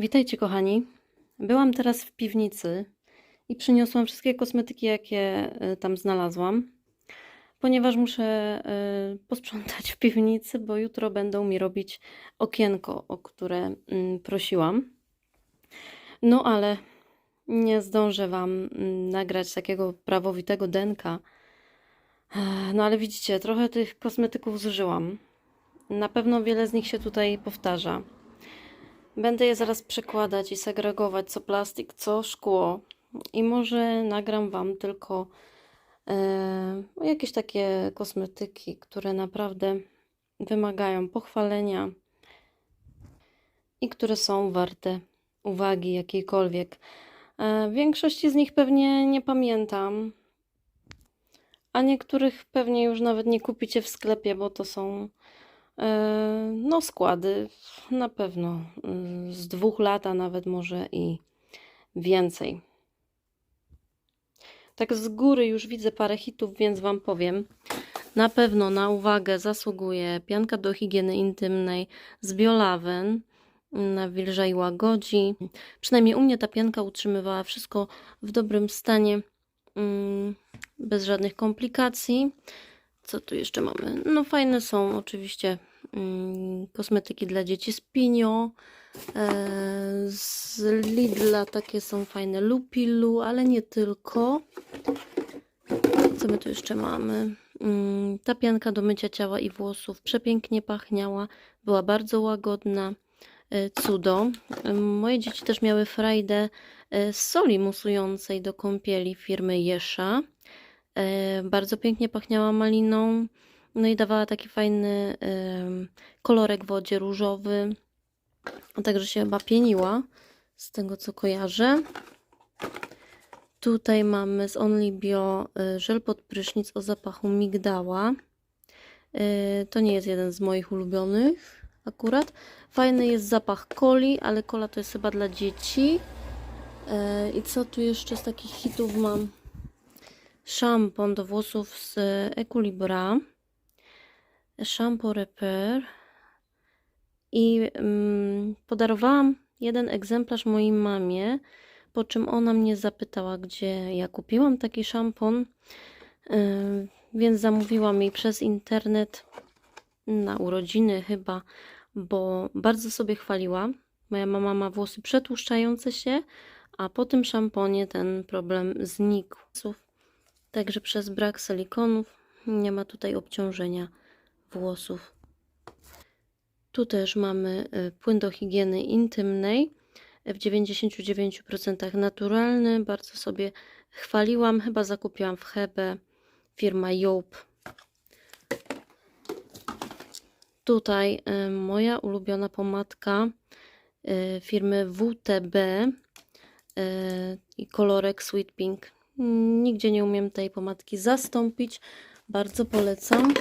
Witajcie, kochani. Byłam teraz w piwnicy i przyniosłam wszystkie kosmetyki, jakie y, tam znalazłam, ponieważ muszę y, posprzątać w piwnicy, bo jutro będą mi robić okienko, o które mm, prosiłam. No ale nie zdążę Wam mm, nagrać takiego prawowitego denka. No ale widzicie, trochę tych kosmetyków zużyłam. Na pewno wiele z nich się tutaj powtarza. Będę je zaraz przekładać i segregować, co plastik, co szkło. I może nagram Wam tylko e, jakieś takie kosmetyki, które naprawdę wymagają pochwalenia i które są warte uwagi jakiejkolwiek. E, większości z nich pewnie nie pamiętam, a niektórych pewnie już nawet nie kupicie w sklepie, bo to są no składy na pewno y, z dwóch lat, a nawet może i więcej. Tak z góry już widzę parę hitów, więc Wam powiem. Na pewno na uwagę zasługuje pianka do higieny intymnej z Biolawen. Nawilża i łagodzi. Przynajmniej u mnie ta pianka utrzymywała wszystko w dobrym stanie, mm, bez żadnych komplikacji. Co tu jeszcze mamy? No fajne są oczywiście mm, kosmetyki dla dzieci z Pinio. E, z Lidla takie są fajne Lupilu, ale nie tylko. Co my tu jeszcze mamy? Mm, Ta pianka do mycia ciała i włosów przepięknie pachniała, była bardzo łagodna. E, Cudo. E, Moje dzieci też miały frajdę z soli musującej do kąpieli firmy Jesza. E, Bardzo pięknie pachniała maliną. No i dawała taki fajny em, kolorek wodzie różowy. A także się chyba pieniła, z tego co kojarzę. Tutaj mamy z Only Bio y, żel pod prysznic o zapachu migdała. To nie jest jeden z moich ulubionych akurat. Fajny jest zapach coli, ale kola to jest chyba dla dzieci. I co tu jeszcze z takich hitów mam? Szampon do włosów z Equilibra. Shampoo Repair. I mm, podarowałam jeden egzemplarz mojej mamie, po czym ona mnie zapytała, gdzie ja kupiłam taki szampon, Yy, więc zamówiłam jej przez internet na urodziny chyba, bo bardzo sobie chwaliła. Moja mama ma włosy przetłuszczające się, a po tym szamponie ten problem znikł. Także przez brak silikonów nie ma tutaj obciążenia włosów. Tu też mamy y, płyn do higieny intymnej w 99% naturalny. Bardzo sobie chwaliłam. Chyba zakupiłam w Hebe firma Joop. Tutaj y, moja ulubiona pomadka y, firmy WTB i kolorek Sweet Pink. Nigdzie nie umiem tej pomadki zastąpić. Bardzo polecam.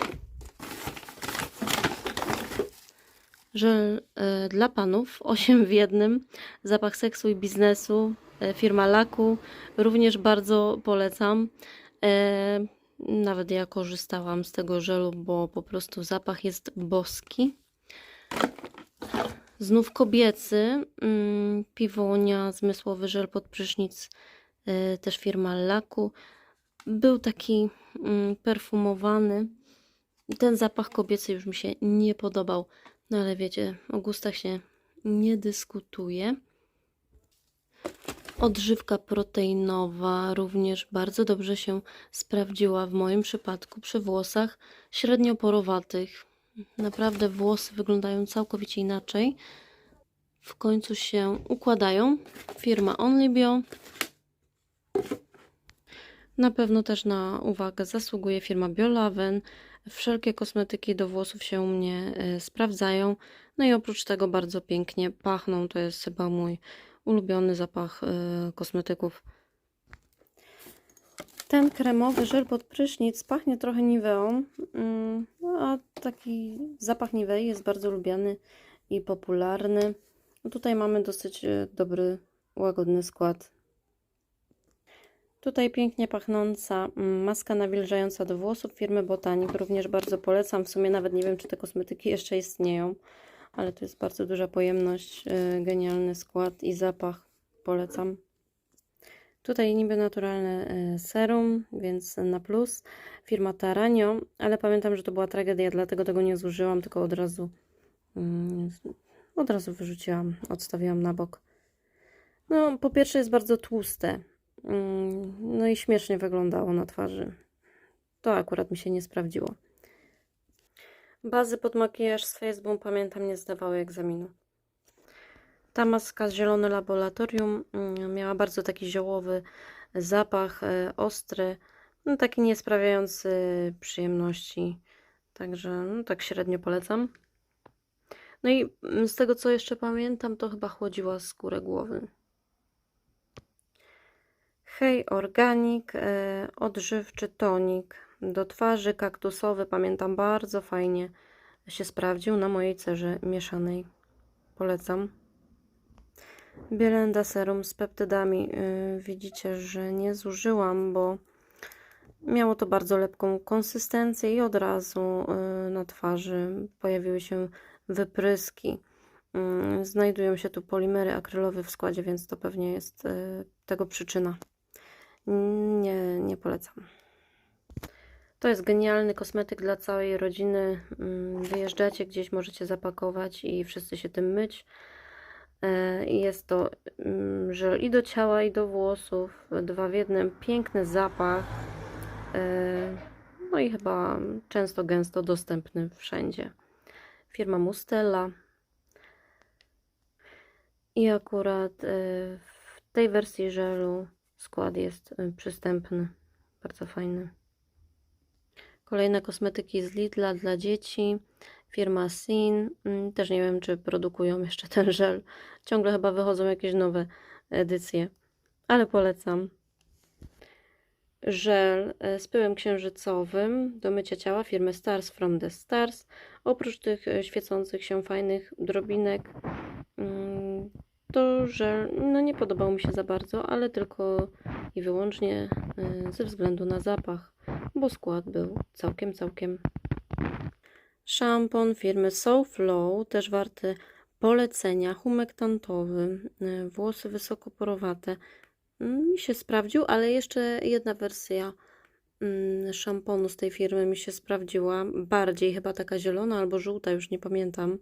Żel e, dla panów, 8 w jednym, zapach seksu i biznesu, e, firma Laku, również bardzo polecam. E, nawet ja korzystałam z tego żelu, bo po prostu zapach jest boski. Znów kobiecy, mm, piwonia, zmysłowy żel pod prysznic, też firma Laku. Był taki mm, perfumowany. Ten zapach kobiecy już mi się nie podobał. No ale wiecie, o gustach się nie dyskutuje. Odżywka proteinowa również bardzo dobrze się sprawdziła w moim przypadku przy włosach średnio porowatych. Naprawdę włosy wyglądają całkowicie inaczej. W końcu się układają. Firma Only Bio. Na pewno też na uwagę zasługuje firma Biolaven. Wszelkie kosmetyki do włosów się u mnie y, sprawdzają. No i oprócz tego bardzo pięknie pachną. To jest chyba mój ulubiony zapach y, kosmetyków. Ten kremowy żel pod prysznic pachnie trochę niweą, mm, no a taki zapach niwei jest bardzo lubiany i popularny. Tutaj mamy dosyć y, dobry, łagodny skład Tutaj pięknie pachnąca mm, maska nawilżająca do włosów firmy Botanik. Również bardzo polecam. W sumie nawet nie wiem, czy te kosmetyki jeszcze istnieją, ale to jest bardzo duża pojemność, e, genialny skład i zapach. Polecam. Tutaj niby naturalne e, serum, więc na plus. Firma Taranio, ale pamiętam, że to była tragedia, dlatego tego nie zużyłam, tylko od razu mm, od razu wyrzuciłam, odstawiłam na bok. No, po pierwsze jest bardzo tłuste. Mm, No i śmiesznie wyglądało na twarzy. To akurat mi się nie sprawdziło. Bazy pod makijaż z Facebook pamiętam nie zdawały egzaminu. Ta maska z zielony laboratorium mm, miała bardzo taki ziołowy zapach, e, ostry, no taki nie sprawiający przyjemności. Także no, tak średnio polecam. No i mm, z tego co jeszcze pamiętam, to chyba chłodziła skórę głowy. Hej Organic, e, odżywczy tonik do twarzy kaktusowy. Pamiętam bardzo fajnie się sprawdził na mojej cerze mieszanej. Polecam. Bielenda serum z peptydami. E, widzicie, że nie zużyłam, bo miało to bardzo lepką konsystencję i od razu e, na twarzy pojawiły się wypryski. Mm, Znajdują się tu polimery akrylowe w składzie, więc to pewnie jest tego przyczyna. Nie, nie polecam. To jest genialny kosmetyk dla całej rodziny. Mm, Wyjeżdżacie gdzieś, możecie zapakować i wszyscy się tym myć. E, Jest to mm, żel i do ciała, i do włosów. Dwa w jednym. Piękny zapach. E, No i chyba często, gęsto dostępny wszędzie. Firma Mustela. I akurat e, w tej wersji żelu skład jest e, przystępny. Bardzo fajny. Kolejne kosmetyki z Lidla dla dzieci. Firma Sin. Mm, Też nie wiem, czy produkują jeszcze ten żel. Ciągle chyba wychodzą jakieś nowe edycje, ale polecam. Żel e, z pyłem księżycowym do mycia ciała firmy Stars from the Stars. Oprócz tych e, świecących się fajnych drobinek, to żel no nie podobał mi się za bardzo, ale tylko i wyłącznie e, ze względu na zapach, bo skład był całkiem, całkiem. Szampon firmy SoFlow, też warty polecenia, humektantowy, e, włosy wysokoporowate. Mm, Mi się sprawdził, ale jeszcze jedna wersja mm, szamponu z tej firmy mi się sprawdziła. Bardziej chyba taka zielona albo żółta, już nie pamiętam.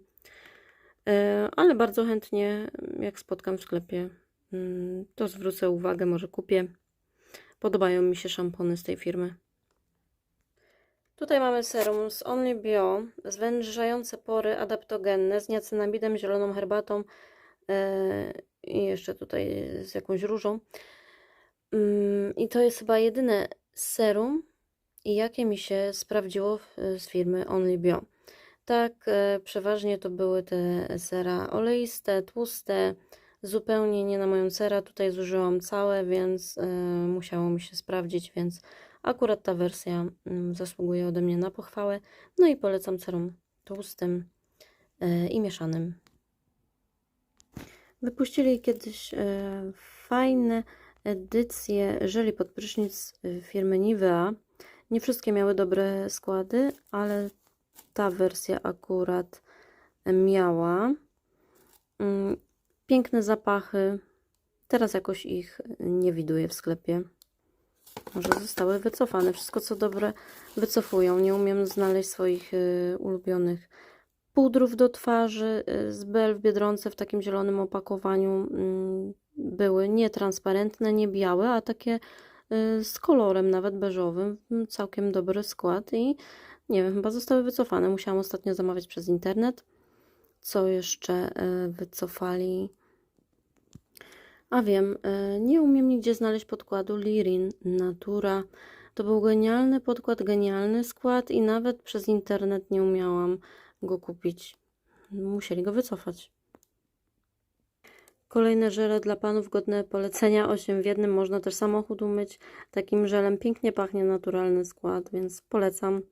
E, Ale bardzo chętnie, jak spotkam w sklepie, mm, to zwrócę uwagę, może kupię. Podobają mi się szampony z tej firmy. Tutaj mamy serum z Only Bio, zwężające pory adaptogenne z niacinamidem, zieloną herbatą e, i jeszcze tutaj z jakąś różą. Mm, I to jest chyba jedyne serum, jakie mi się sprawdziło z firmy Only Bio. Tak, e, przeważnie to były te sera oleiste, tłuste, zupełnie nie na moją cerę. Tutaj zużyłam całe, więc e, musiało mi się sprawdzić, więc akurat ta wersja mm, zasługuje ode mnie na pochwałę. No i polecam serum tłustym e, i mieszanym. Wypuścili kiedyś fajne edycje żeli pod prysznic firmy Nivea. Nie wszystkie miały dobre składy, ale ta wersja akurat miała. Mm, Piękne zapachy. Teraz jakoś ich nie widuję w sklepie. Może zostały wycofane. Wszystko co dobre wycofują. Nie umiem znaleźć swoich y, ulubionych pudrów do twarzy y, z Bell w Biedronce w takim zielonym opakowaniu. mm, Były nietransparentne, nie białe, a takie y, z kolorem nawet beżowym. Całkiem dobry skład i nie wiem, chyba zostały wycofane. Musiałam ostatnio zamawiać przez internet. Co jeszcze e, wycofali? A wiem, e, nie umiem nigdzie znaleźć podkładu Lirin Natura. To był genialny podkład, genialny skład i nawet przez internet nie umiałam go kupić. Musieli go wycofać. Kolejne żele dla panów godne polecenia. 8 w jednym. Można też samochód umyć takim żelem. Pięknie pachnie naturalny skład, więc polecam.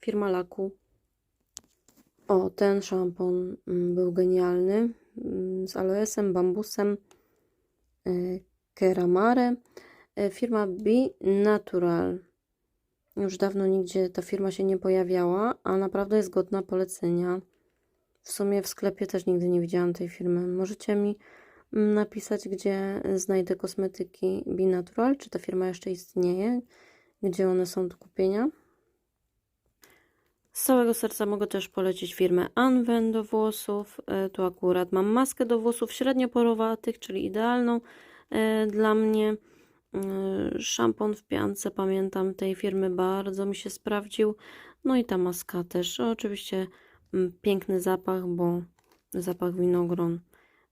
Firma Laku. O, ten szampon mm, był genialny. mm, Z aloesem, bambusem, y, keramare. Y, Firma Be Natural. Już dawno nigdzie ta firma się nie pojawiała, a naprawdę jest godna polecenia. W sumie w sklepie też nigdy nie widziałam tej firmy. Możecie mi mm, napisać, gdzie znajdę kosmetyki Binatural, czy ta firma jeszcze istnieje, gdzie one są do kupienia. Z całego serca mogę też polecić firmę Anwen do włosów. E, Tu akurat mam maskę do włosów średnio porowatych, czyli idealną e, dla mnie. E, Szampon w piance, pamiętam tej firmy, bardzo mi się sprawdził. No i ta maska też. Oczywiście piękny zapach, bo zapach winogron.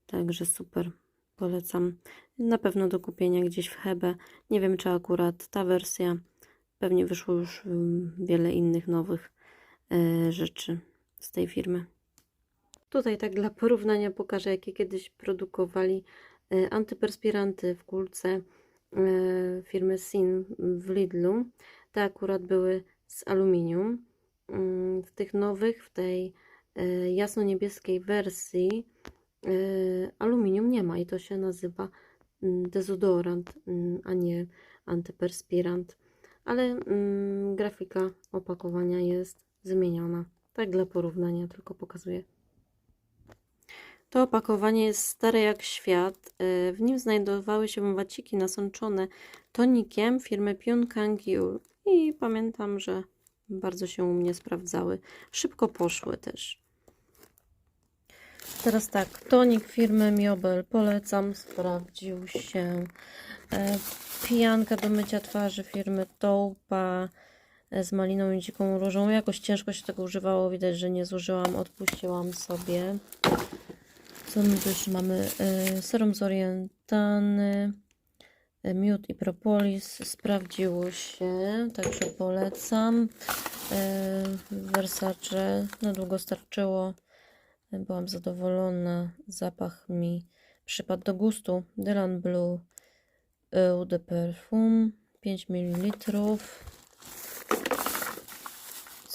Także super. Polecam. Na pewno do kupienia gdzieś w Hebe. Nie wiem, czy akurat ta wersja. Pewnie wyszło już wiele innych nowych rzeczy z tej firmy. Tutaj tak dla porównania pokażę, jakie kiedyś produkowali e, antyperspiranty w kulce e, firmy Sin w Lidlu. Te akurat były z aluminium. Mm, W tych nowych, w tej e, jasno-niebieskiej wersji e, aluminium nie ma i to się nazywa mm, dezodorant, mm, a nie antyperspirant. Ale grafika opakowania jest zmieniona. Tak dla porównania tylko pokazuję. To opakowanie jest stare jak świat. E, W nim znajdowały się waciki nasączone tonikiem firmy Pyun Kangyu. I pamiętam, że bardzo się u mnie sprawdzały. Szybko poszły też. Teraz tak, tonik firmy Miobel polecam, sprawdził się. E, pijanka do mycia twarzy firmy Toupa e, z maliną i dziką różą. Jakoś ciężko się tego używało, widać, że nie zużyłam, odpuściłam sobie. Co my tu jeszcze mamy? E, Serum zorientany, e, miód i propolis. Sprawdziło się, także polecam. E, Versace na długo starczyło. Byłam zadowolona. Zapach mi przypadł do gustu. Dylan Blue Eau de Parfum 5 ml.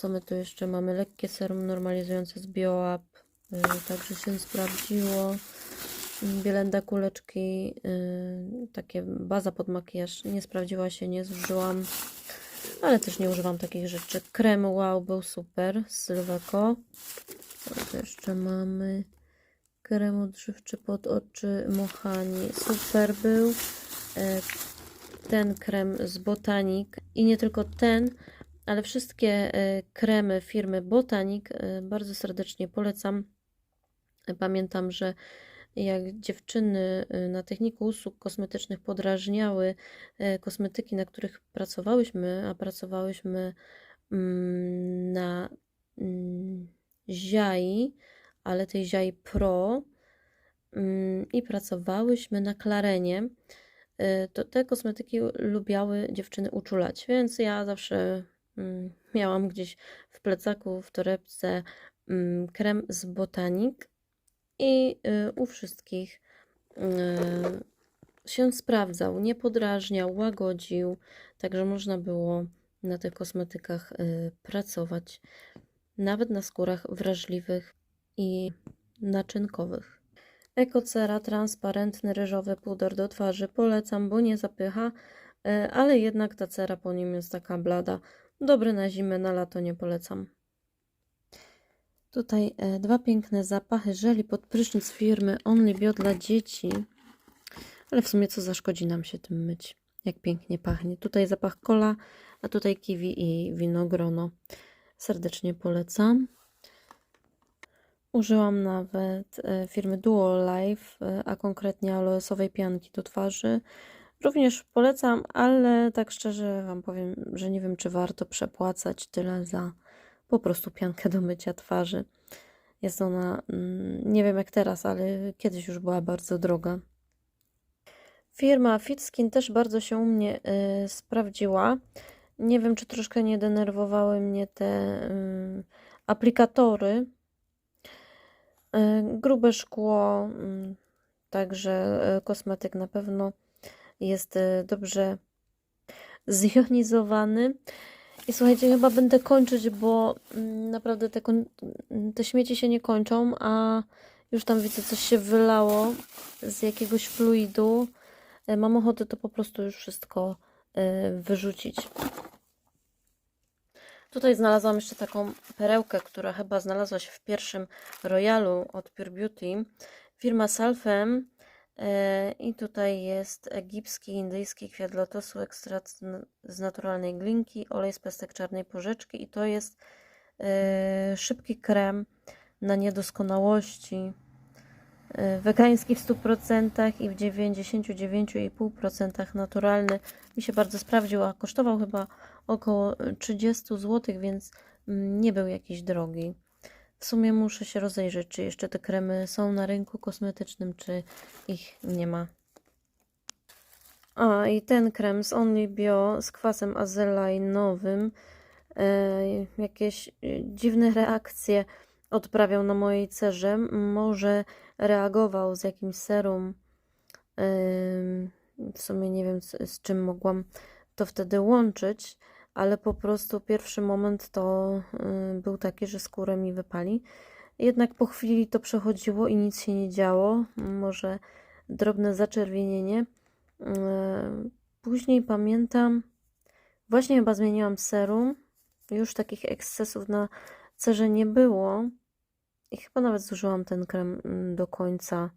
Co my tu jeszcze mamy? Lekkie serum normalizujące z BioUp. y, Także się sprawdziło. Bielenda kuleczki, y, takie baza pod makijaż. Nie sprawdziła się, nie zużyłam. Ale też nie używam takich rzeczy. Krem Wow był super z Sylweko. Co jeszcze mamy? Krem odżywczy pod oczy Mohani. Super był. E, Ten krem z Botanik. I nie tylko ten, ale wszystkie e, kremy firmy Botanik e, bardzo serdecznie polecam. Pamiętam, że jak dziewczyny e, na techniku usług kosmetycznych podrażniały kosmetyki, na których pracowałyśmy, a pracowałyśmy mm, na mm, Ziai, ale tej Ziai Pro mm, i pracowałyśmy na Klarenie, y, to te kosmetyki lubiały dziewczyny uczulać, więc ja zawsze miałam gdzieś w plecaku, w torebce mm, krem z Botanik i y, u wszystkich y, się sprawdzał, nie podrażniał, łagodził, także można było na tych kosmetykach y, pracować, nawet na skórach wrażliwych i naczynkowych. Ekocera transparentny ryżowy puder do twarzy polecam, bo nie zapycha, ale jednak ta cera po nim jest taka blada. Dobry na zimę, na lato nie polecam. Tutaj e, dwa piękne zapachy żeli pod prysznic firmy Only Bio dla dzieci. Ale w sumie co zaszkodzi nam się tym myć? Jak pięknie pachnie. Tutaj zapach kola, a tutaj kiwi i winogrono. Serdecznie polecam. Użyłam nawet e, firmy Duo Life, e, a konkretnie aloesowej pianki do twarzy. Również polecam, ale tak szczerze Wam powiem, że nie wiem, czy warto przepłacać tyle za po prostu piankę do mycia twarzy. Jest ona, mm, nie wiem jak teraz, ale kiedyś już była bardzo droga. Firma Fitskin też bardzo się u mnie y, sprawdziła. Nie wiem, czy troszkę nie denerwowały mnie te y, aplikatory. Y, grube szkło, mm, także y, kosmetyk na pewno jest y, dobrze zjonizowany. I słuchajcie, chyba będę kończyć, bo mm, naprawdę te, kon- te śmieci się nie kończą, a już tam widzę, coś się wylało z jakiegoś fluidu. E, Mam ochotę to po prostu już wszystko e, wyrzucić. Tutaj znalazłam jeszcze taką perełkę, która chyba znalazła się w pierwszym royalu od Pure Beauty. Firma Salfem e, i tutaj jest egipski, indyjski kwiat lotosu, ekstrakt z- naturalnej glinki, olej z pestek czarnej porzeczki i to jest e, szybki krem na niedoskonałości. e, Wegański w 100% i w 99,5% naturalny. Mi się bardzo sprawdził, a kosztował chyba około 30 zł, więc mm, nie był jakiś drogi. W sumie muszę się rozejrzeć, czy jeszcze te kremy są na rynku kosmetycznym, czy ich nie ma. A i ten krem z Only Bio z kwasem azelainovym e, jakieś e, dziwne reakcje odprawiał na mojej cerze. Może reagował z jakimś serum. Ym, W sumie nie wiem, z, z czym mogłam to wtedy łączyć, ale po prostu pierwszy moment to y, był taki, że skórę mi wypali. Jednak po chwili to przechodziło i nic się nie działo. Może drobne zaczerwienienie. Y, Później pamiętam, właśnie chyba zmieniłam serum. Już takich ekscesów na cerze nie było. I chyba nawet zużyłam ten krem mm, do końca.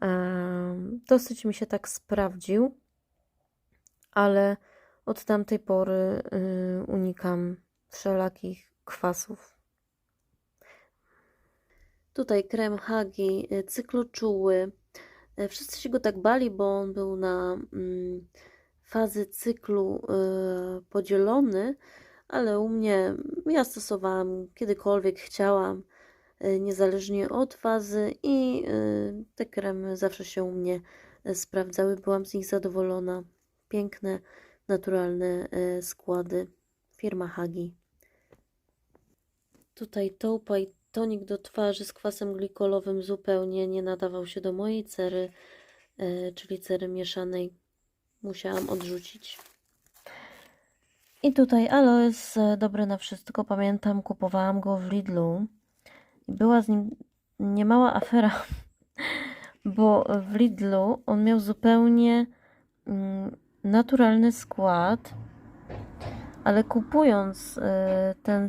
Em, Dosyć mi się tak sprawdził, ale od tamtej pory y, unikam wszelakich kwasów. Tutaj krem Hagi, y, cykloczuły. Y, Wszyscy się go tak bali, bo on był na mm, fazy cyklu podzielony, ale u mnie ja stosowałam kiedykolwiek chciałam, niezależnie od fazy i te kremy zawsze się u mnie sprawdzały. Byłam z nich zadowolona. Piękne, naturalne y, składy. Firma Hagi. Tutaj Taupa i tonik do twarzy z kwasem glikolowym zupełnie nie nadawał się do mojej cery, y, czyli cery mieszanej. Musiałam odrzucić. I tutaj aloes e, dobry na wszystko. Pamiętam, kupowałam go w Lidlu była z nim niemała afera, bo w Lidlu on miał zupełnie mm, naturalny skład, ale kupując e, ten,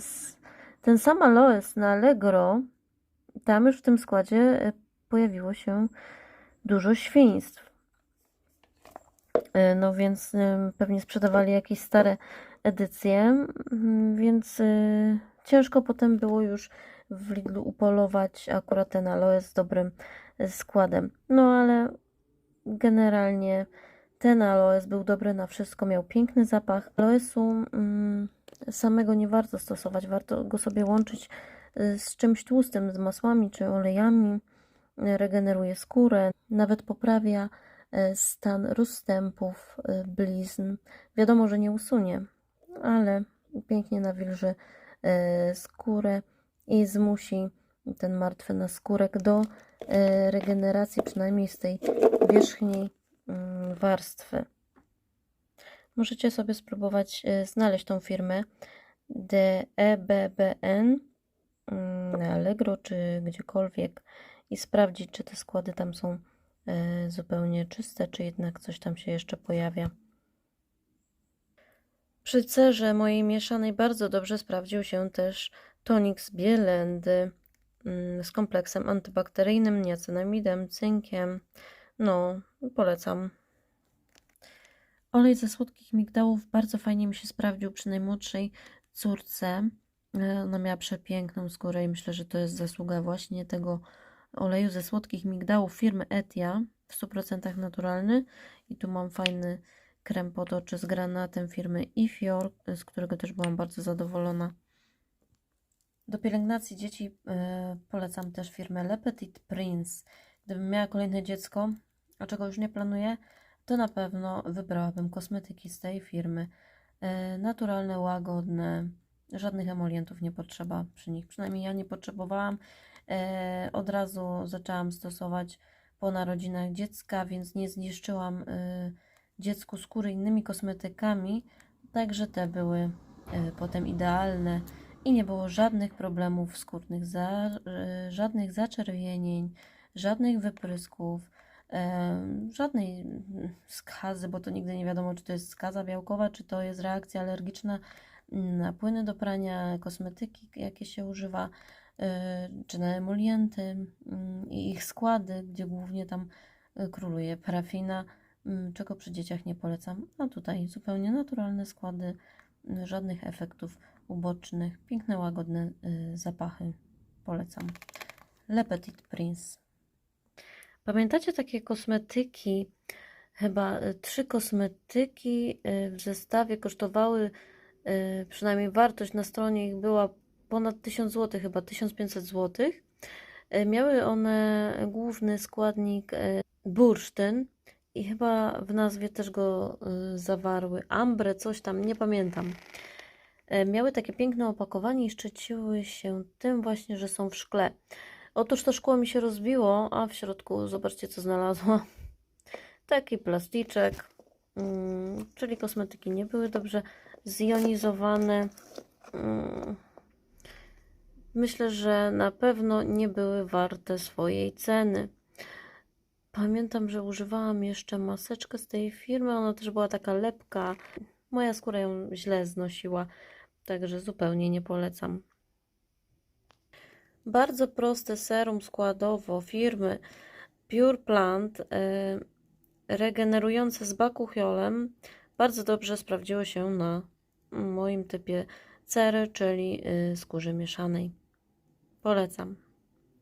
ten sam aloes na Allegro, tam już w tym składzie e, pojawiło się dużo świństw. E, No więc pewnie sprzedawali jakieś stare edycje, mm, więc y, ciężko potem było już w Lidlu upolować akurat ten aloe z dobrym y, składem. No ale generalnie ten aloes był dobry na wszystko, miał piękny zapach. Aloesu mm, samego nie warto stosować, warto go sobie łączyć y, z czymś tłustym, z masłami czy olejami. Regeneruje skórę, nawet poprawia y, stan rozstępów, y, blizn. Wiadomo, że nie usunie, ale pięknie nawilży skórę i zmusi ten martwy naskórek do regeneracji, przynajmniej z tej wierzchniej warstwy. Możecie sobie spróbować e, znaleźć tą firmę DEBBN mm, na Allegro czy gdziekolwiek i sprawdzić, czy te składy tam są e, zupełnie czyste, czy jednak coś tam się jeszcze pojawia. Przy cerze mojej mieszanej bardzo dobrze sprawdził się też tonik z bielendy mm, z kompleksem antybakteryjnym, niacinamidem, cynkiem. No, polecam. Olej ze słodkich migdałów bardzo fajnie mi się sprawdził przy najmłodszej córce. E, Ona miała przepiękną skórę i myślę, że to jest zasługa właśnie tego oleju ze słodkich migdałów firmy Etia w 100% naturalny. I tu mam fajny krem pod oczy z granatem firmy Ifior, z którego też byłam bardzo zadowolona. Do pielęgnacji dzieci e, polecam też firmę Le Petit Prince. Gdybym miała kolejne dziecko, a czego już nie planuję, to na pewno wybrałabym kosmetyki z tej firmy. E, naturalne, łagodne, żadnych emolientów nie potrzeba przy nich. Przynajmniej ja nie potrzebowałam. E, od razu zaczęłam stosować po narodzinach dziecka, więc nie zniszczyłam e, dziecku skóry innymi kosmetykami, także te były potem idealne i nie było żadnych problemów skórnych, żadnych zaczerwienień, żadnych wyprysków, żadnej mm, skazy, bo to nigdy nie wiadomo, czy to jest skaza białkowa, czy to jest reakcja alergiczna na płyny do prania, kosmetyki, jakie się używa, czy na emolienty mm, i ich składy, gdzie głównie tam y, króluje parafina, mm, czego przy dzieciach nie polecam. A tutaj zupełnie naturalne składy, żadnych efektów ubocznych, piękne, łagodne y, zapachy. Polecam. Le Petit Prince. Pamiętacie takie kosmetyki? Chyba y, trzy kosmetyki y, w zestawie kosztowały, y, przynajmniej wartość na stronie ich była ponad 1000 zł, chyba 1500 zł. Miały one główny składnik bursztyn i chyba w nazwie też go zawarły. Ambre, coś tam, nie pamiętam. Miały takie piękne opakowanie i szczyciły się tym właśnie, że są w szkle. Otóż to szkło mi się rozbiło, a w środku zobaczcie co znalazłam. Taki plasticzek, mm, czyli kosmetyki nie były dobrze zjonizowane. Mm, Myślę, że na pewno nie były warte swojej ceny. Pamiętam, że używałam jeszcze maseczkę z tej firmy. Ona też była taka lepka. Moja skóra ją źle znosiła, także zupełnie nie polecam. Bardzo proste serum składowo firmy Pure Plant, y, regenerujące z bakuchiolem, bardzo dobrze sprawdziło się na moim typie cery, czyli y, skórze mieszanej. Polecam.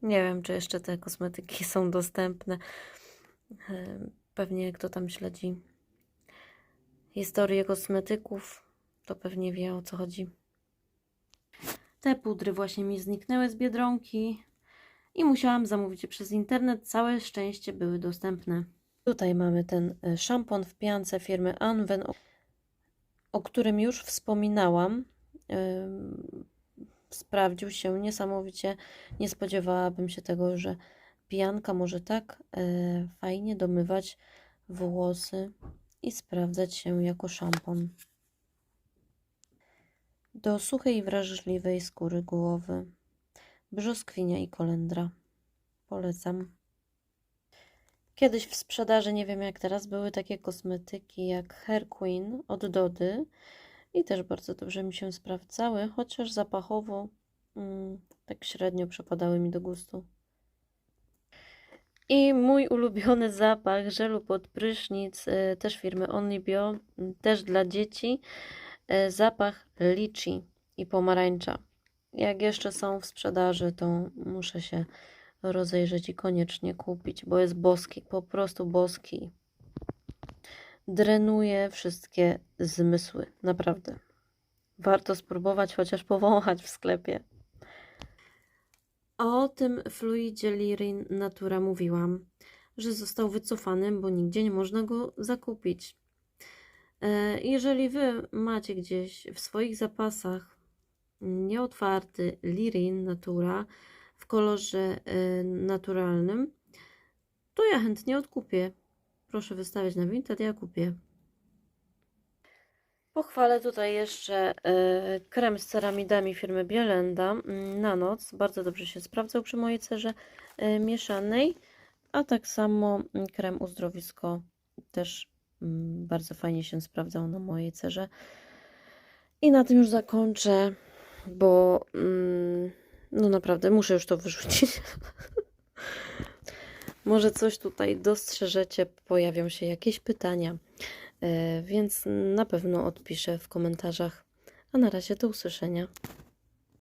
Nie wiem, czy jeszcze te kosmetyki są dostępne. Y, Pewnie kto tam śledzi historię kosmetyków, to pewnie wie o co chodzi. Te pudry właśnie mi zniknęły z Biedronki i musiałam zamówić je przez internet. Całe szczęście były dostępne. Tutaj mamy ten e, szampon w piance firmy Anwen, o- którym już wspominałam. Sprawdził się niesamowicie. Nie spodziewałabym się tego, że pijanka może tak e, fajnie domywać włosy i sprawdzać się jako szampon. Do suchej i wrażliwej skóry głowy. Brzoskwinia i kolendra. Polecam. Kiedyś w sprzedaży, nie wiem jak teraz, były takie kosmetyki jak Hair Queen od Dody i też bardzo dobrze mi się sprawdzały, chociaż zapachowo mm, tak średnio przepadały mi do gustu. I mój ulubiony zapach żelu pod prysznic, y, też firmy Only Bio, y, też dla dzieci, zapach liczy i pomarańcza. Jak jeszcze są w sprzedaży, to muszę się rozejrzeć i koniecznie kupić, bo jest boski, po prostu boski. Drenuje wszystkie zmysły, naprawdę. Warto spróbować chociaż powąchać w sklepie. O tym fluidzie Lirin Natura mówiłam, że został wycofany, bo nigdzie nie można go zakupić. E, Jeżeli Wy macie gdzieś w swoich zapasach nieotwarty Lirin Natura w kolorze e, naturalnym, to ja chętnie odkupię. Proszę wystawiać na Vinted, ja kupię. Pochwalę tutaj jeszcze e, krem z ceramidami firmy Bielenda mm, na noc. Bardzo dobrze się sprawdzał przy mojej cerze mieszanej. A tak samo mm, krem uzdrowisko też bardzo fajnie się sprawdzał na mojej cerze. I na tym już zakończę, bo mm, no naprawdę muszę już to wyrzucić. Może coś tutaj dostrzeżecie, pojawią się jakieś pytania, e, więc na pewno odpiszę w komentarzach. A na razie do usłyszenia.